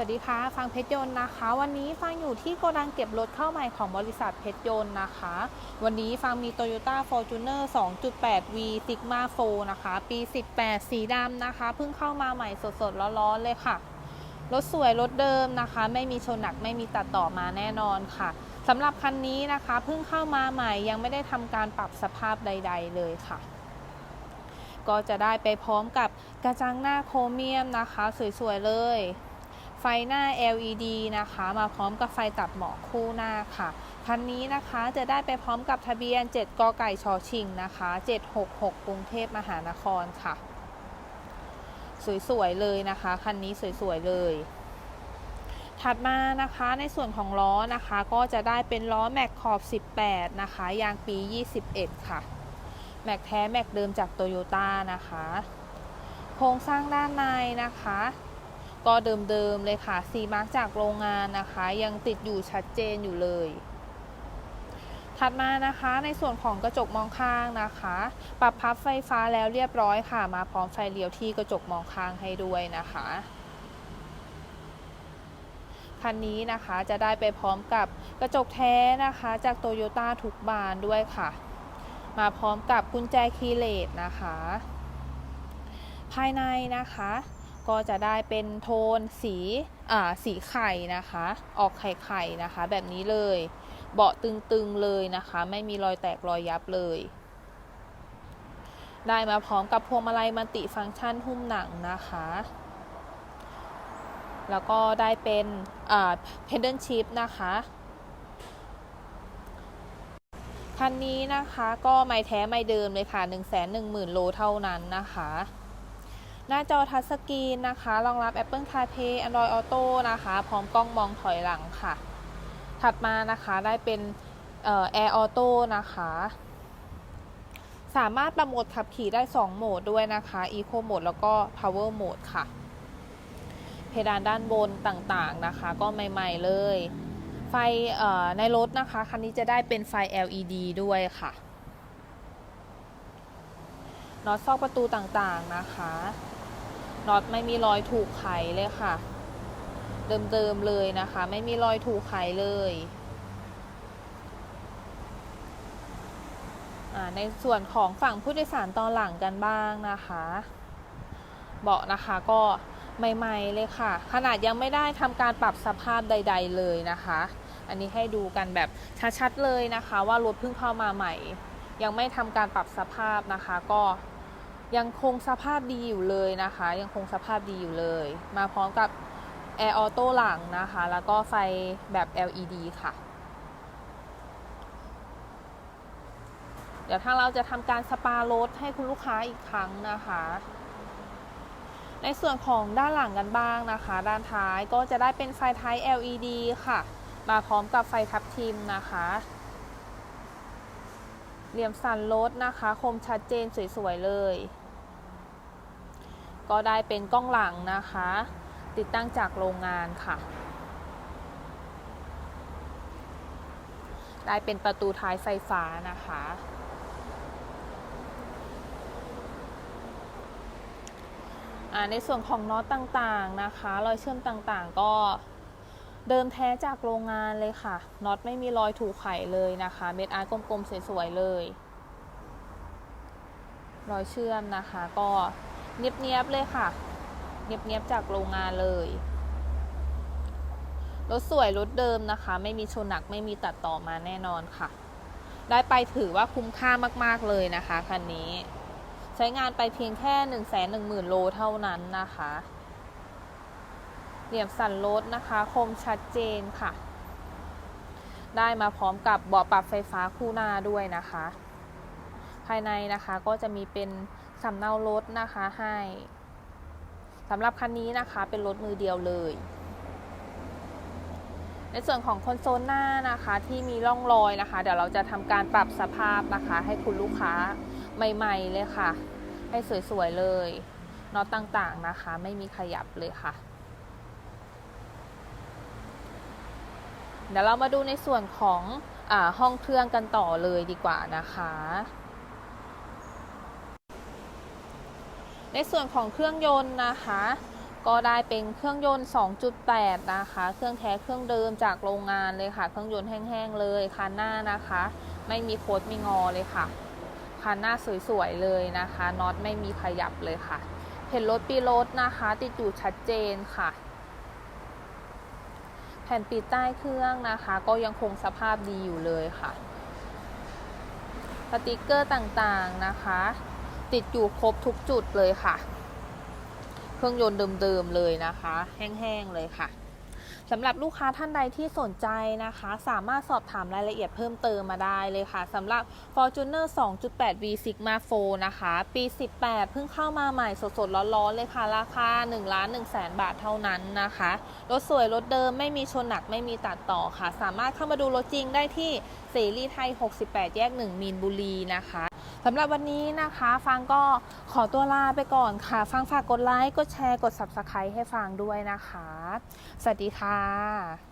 วัสดีค่ะ ฟังเพชรยนต์นะคะ วันนี้ฟังอยู่ที่โกดังเก็บรถเข้าใหม่ของบริษัทเพชรยนต์นะคะ วันนี้ฟังมี Toyota Fortuner 2.8V Sigma 4นะคะ ปี 18 สีดำนะคะ เพิ่งเข้ามาใหม่สดๆ ร้อนๆ เลยค่ะ รถสวยรถเดิมนะคะ ไม่มีชนหนักไม่มีตัดต่อมาแน่นอนค่ะสำหรับคันนี้นะคะเพิ่งเข้ามาใหม่ยังไม่ได้ทำการปรับสภาพใด ๆ เลยค่ะก็จะได้ไปพร้อมกับกระจังหน้าโครเมียมนะคะ สวยๆเลย ไฟหน้า LED นะคะ มาพร้อมกับไฟตัดหมอกคู่หน้าค่ะคันนี้นะคะจะได้ไปพร้อมกับทะเบียน 7 กไก่ชอชิงนะคะ 766 กรุงเทพมหานครค่ะ สวยๆเลยนะคะคันนี้สวยๆเลย ถัดมานะคะในส่วนของล้อนะคะก็จะได้เป็นล้อแม็กขอบ 18 นะคะ ยางปี 21 ค่ะ แม็กแท้แม็กเดิมจากโตโยต้านะคะ โครงสร้างด้านในนะคะ ก็เดิมๆเลยค่ะสีมาร์กจากโรงงานนะคะ ยังติดอยู่ชัดเจนอยู่เลยถัดมานะคะในส่วนของกระจกมองข้างนะคะ ปรับพับไฟฟ้าแล้วเรียบร้อยค่ะ มาพร้อมไฟเลี้ยวที่กระจกมองข้างให้ด้วยนะคะคันนี้นะคะจะได้ไปพร้อมกับกระจกแท้นะคะจากโตโยต้าทุกบานด้วยค่ะ มาพร้อมกับกุญแจคีย์เลสนะคะ ภายในนะคะ ก็จะได้เป็นโทนสีอ่าสีไข่นะคะ ออกไข่ไข่นะคะ แบบนี้เลย เบาะตึงๆเลยนะคะ ไม่มีรอยแตกรอยยับเลย ได้มาพร้อมกับพวงมาลัยมัลติฟังก์ชันหุ้มหนังนะคะแล้วก็ได้เป็นเพนเดิลชิพนะคะ คันนี้นะคะก็ไม่แท้ไม่เดิมเลยค่ะ 1 1 0 0 0 0โลเท่านั้นนะคะ หน้าจอทัชสกรีนนะคะ รองรับ Apple CarPlay Android Auto นะคะ พร้อมกล้องมองถอยหลังค่ะ ถัดมานะคะได้เป็นเอ่อ Air Auto นะคะ สามารถปรับโหมดขับขี่ได้ 2 โหมดด้วยนะคะ Eco Mode แล้วก็ Power Mode ค่ะ เพดานด้านบนต่างๆนะคะ ก็ใหม่ๆเลย ไฟในรถนะคะ คันนี้จะได้เป็นไฟ LED ด้วยค่ะน็อตซอกประตูต่างๆนะคะ น็อตไม่มีรอยถูกไขเลยค่ะ เดิมๆเลยนะคะ ไม่มีรอยถูกไขเลยในส่วนของฝั่งผู้โดยสารตอนหลังกันบ้างนะคะ เบาะนะคะก็ใหม่ๆเลยค่ะ ขนาดยังไม่ได้ทำการปรับสภาพใด ๆ เลยนะคะ อันนี้ให้ดูกันแบบชัดๆเลยนะคะ ว่ารถเพิ่งเข้ามาใหม่ ยังไม่ทำการปรับสภาพนะคะ ก็ ยังคงสภาพดีอยู่เลยนะคะ ยังคงสภาพดีอยู่เลย มาพร้อมกับแอร์ออโต้หลังนะคะ แล้วก็ไฟแบบ LED ค่ะ เดี๋ยวทางเราจะทำการสปารถให้คุณลูกค้าอีกครั้งนะคะ ในส่วนของด้านหลังกันบ้างนะคะ ด้านท้ายก็จะได้เป็นไฟท้าย LED ค่ะ มาพร้อมกับไฟทับทิมนะคะ เหลี่ยมสันรถนะคะ คมชัดเจนสวยๆเลย ก็ได้เป็นกล้องหลังนะคะ ติดตั้งจากโรงงานค่ะ ได้เป็นประตูท้ายไฟฟ้านะคะในส่วนของน็อตต่างๆนะคะ รอยเชื่อมต่างๆ ก็ เดิมแท้จากโรงงานเลยค่ะน็อตไม่มีรอยถูกไขเลยนะคะ เม็ดอาร์ตกลมๆสวยๆเลย รอยเชื่อมนะคะ ก็เนียบๆเลยค่ะ เนียบๆจากโรงงานเลยรถสวยรถเดิมนะคะ ไม่มีชนหนักไม่มีตัดต่อมาแน่นอนค่ะ ได้ไปถือว่าคุ้มค่ามากๆเลยนะคะคันนี้ ใช้งานไปเพียงแค่ 1 1 0 0 0 0โลเท่านั้นนะคะ เหลี่ยมสันรถนะคะ คมชัดเจนค่ะ ได้มาพร้อมกับเบาะปรับไฟฟ้าคู่หน้าด้วยนะคะ ภายในนะคะก็จะมีเป็นสำเนารถนะคะให้สำหรับคันนี้นะคะเป็นรถมือเดียวเลย ในส่วนของคอนโซลหน้านะคะที่มีร่องรอยนะคะ เดี๋ยวเราจะทำการปรับสภาพนะคะ ให้คุณลูกค้าใหม่ๆเลยค่ะ ให้สวยๆเลยน็อตต่างๆนะคะ ไม่มีขยับเลยค่ะ เดี๋ยวเรามาดูในส่วนของอห้องเครื่องกันต่อเลยดีกว่านะคะ ในส่วนของเครื่องยนต์นะคะ ก็ได้เป็นเครื่องยนต์ 2.8 นะคะ เครื่องแท้เครื่องเดิมจากโรงงานเลยค่ะ เครื่องยนต์แห้งๆเลยคันหน้านะคะ ไม่มีโคดมีงอเลยค่ะคันหน้าสวยๆเลยนะคะน็อตไม่มีขยับเลยค่ะ เห็นรถปีรถนะคะ ติดอยู่ชัดเจนค่ะ ผ่นปิดใต้เครื่องนะคะ ก็ยังคงสภาพดีอยู่เลยค่ะสติกเกอร์ต่างๆนะคะ ติดอยู่ครบทุกจุดเลยค่ะ เครื่องยนต์เดิมๆเลยนะคะ แห้งๆเลยค่ะ สำหรับลูกค้าท่านใดที่สนใจนะคะ สามารถสอบถามรายละเอียดเพิ่มเติมมาได้เลยค่ะสำหรับ Fortuner 2.8 V Sigma 4นะคะ ปี 18 เพิ่งเข้ามาใหม่สดๆ ร้อนๆ เลยค่ะ ราคา1ล้าน1แสนบาทเท่านั้นนะคะ รถสวยรถเดิมไม่มีชนหนักไม่มีตัดต่อค่ะ สามารถเข้ามาดูรถจริงได้ที่เสรีไทย 68 แยก 1 มีนบุรีนะคะสำหรับวันนี้นะคะฟังก็ขอตัวลาไปก่อนค่ะ ฟังฝากกดไลค์ กดแชร์ กด Subscribe ให้ฟังด้วยนะคะ สวัสดีค่ะ